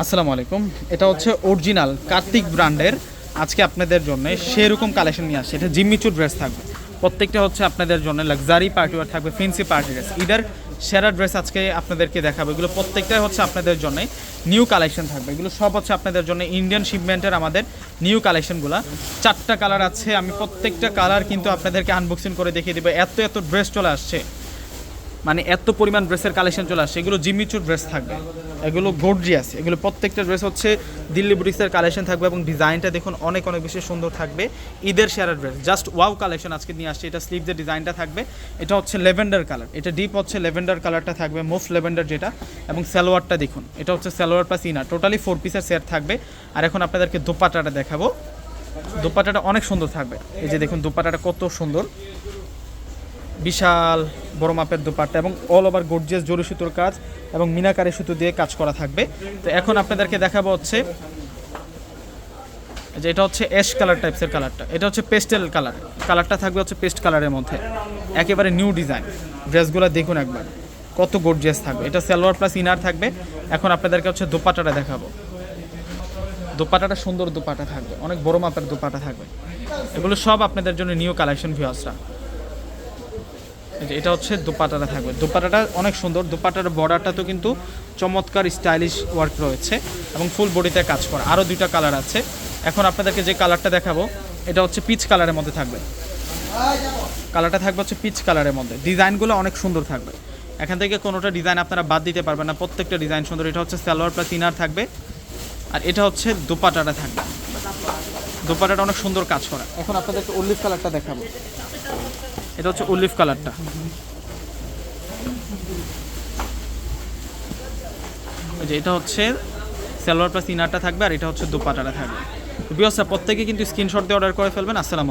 আসসালামু আলাইকুম। এটা হচ্ছে অরিজিনাল কার্তিক ব্র্যান্ডের। আজকে আপনাদের জন্য সেরকম কালেকশন নিয়ে আসছে। এটা জিম্মিচু ড্রেস থাকবে। প্রত্যেকটা হচ্ছে আপনাদের জন্য লাক্সারি পার্টি ওয়ার থাকবে ফেন্সি পার্টি ড্রেস। ইদার সেরা ড্রেস আজকে আপনাদেরকে দেখাবো। এগুলো প্রত্যেকটাই হচ্ছে আপনাদের জন্য নিউ কালেকশন থাকবে। এগুলো সব হচ্ছে আপনাদের জন্য ইন্ডিয়ান শিপমেন্টের আমাদের নিউ কালেকশনগুলো। চারটা কালার আছে। আমি প্রত্যেকটা কালার কিন্তু আপনাদেরকে আনবক্সিং করে দেখিয়ে দেবো। এত এত ড্রেস চলে আসছে। মানে এত পরিমাণ ড্রেসের কালেকশন চলে আসছে এগুলো জিমিচুর ড্রেস থাকবে। এগুলো গর্জিয়াস এগুলো প্রত্যেকটা ড্রেস হচ্ছে দিল্লি বুটিক্সের কালেকশন থাকবে এবং ডিজাইনটা দেখুন অনেক অনেক বেশি সুন্দর থাকবে। ঈদের সেরা ড্রেস জাস্ট ওয়াও কালেকশন আজকে নিয়ে আসছে, এটা স্লিভদের ডিজাইনটা থাকবে। এটা হচ্ছে লেভেন্ডার কালার এটা ডিপ হচ্ছে লেভেন্ডার কালারটা থাকবে মোস্ট লেভেন্ডার যেটা, এবং সালোয়ারটা দেখুন, এটা হচ্ছে salwar plus inner totally four পিসের সেট থাকবে। আর এখন আপনাদেরকে দোপাটাটা দেখাবো, দোপাটাটা অনেক সুন্দর থাকবে, এই যে দেখুন দোপাটাটা কত সুন্দর। বিশাল বড় মাপের দোপাট্টা এবং অল ওভার গর্জিয়াস জরি সুতোর কাজ এবং মিনাকারি সুতো দিয়ে কাজ করা থাকবে। তো এখন আপনাদেরকে দেখাবো হচ্ছে যে এটা হচ্ছে অ্যাশ কালার টাইপসের কালারটা এটা হচ্ছে পেস্টেল কালার কালারটা থাকবে হচ্ছে পেস্ট কালারের মধ্যে। একেবারে নিউ ডিজাইন ড্রেসগুলো দেখুন একবার। কত গর্জিয়াস থাকবে। এটা সালোয়ার প্লাস ইনার থাকবে। এখন আপনাদেরকে হচ্ছে দোপাটাটা দেখাবো। দোপাটাটা সুন্দর দোপাটা থাকবে। অনেক বড় মাপের দোপাটা থাকবে। এগুলো সব আপনাদের জন্য নিউ কালেকশন ভিউয়ার্সরা এটা হচ্ছে দোপাটাটা থাকবে। দোপাটাটা অনেক সুন্দর। দোপাটার বর্ডারটা তো কিন্তু চমৎকার স্টাইলিশ ওয়ার্ক রয়েছে এবং ফুল বডিতে কাজ করা। আরও দুইটা কালার আছে। এখন আপনাদেরকে যে কালারটা দেখাবো, এটা হচ্ছে পিচ কালারের মধ্যে থাকবে। কালারটা থাকবে হচ্ছে পিচ কালারের মধ্যে। ডিজাইনগুলো অনেক সুন্দর থাকবে। এখান থেকে কোনোটা ডিজাইন আপনারা বাদ দিতে পারবেন না। প্রত্যেকটা ডিজাইন সুন্দর। এটা হচ্ছে সালোয়ার প্লাস ইনার থাকবে। আর এটা হচ্ছে দোপাটাটা থাকবে। দোপাটাটা অনেক সুন্দর কাজ করা। এখন আপনাদেরকে উল্লিফ কালারটা দেখাবো। এটা হচ্ছে উলিফ কালারটা ওই যে এটা হচ্ছে সালোয়ার প্লাস ইনারটা থাকবে আর এটা হচ্ছে দোপাটাটা থাকবে। বিয়সা প্রত্যেকে কিন্তু স্ক্রিনশট দিয়ে অর্ডার করে ফেলবেন। আসসালামু আলাইকুম।